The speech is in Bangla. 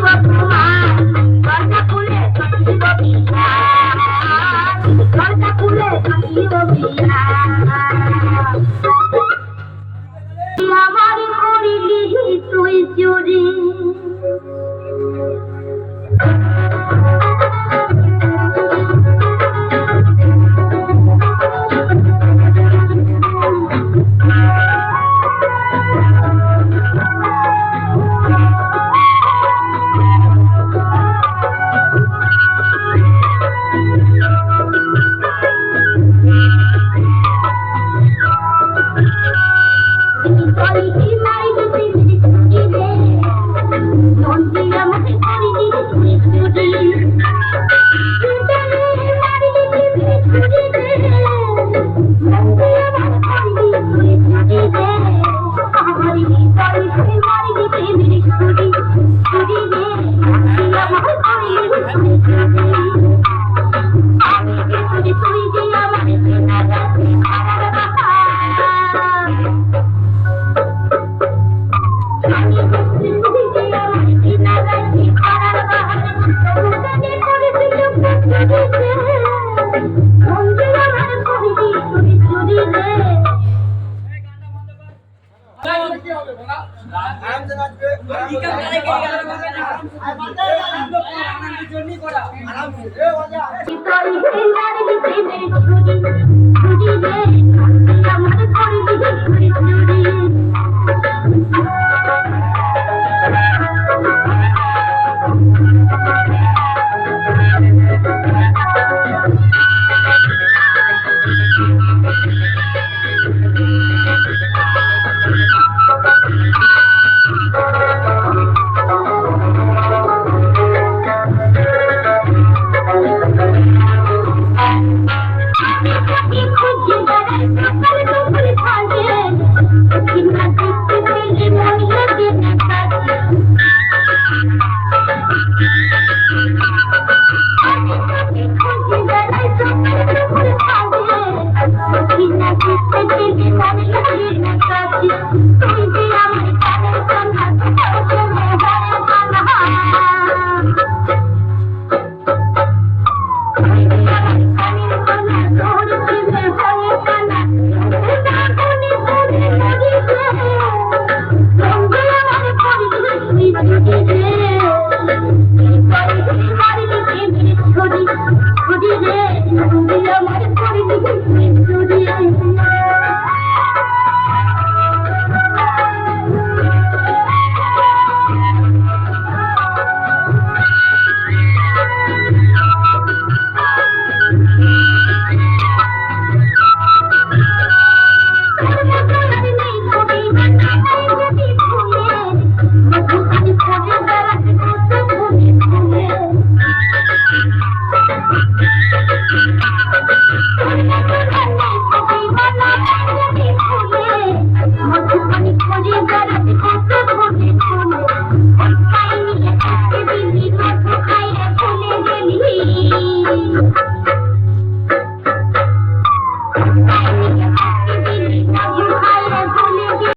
থাকিব তোমার I keep சொல்லி கூட I'm gonna go get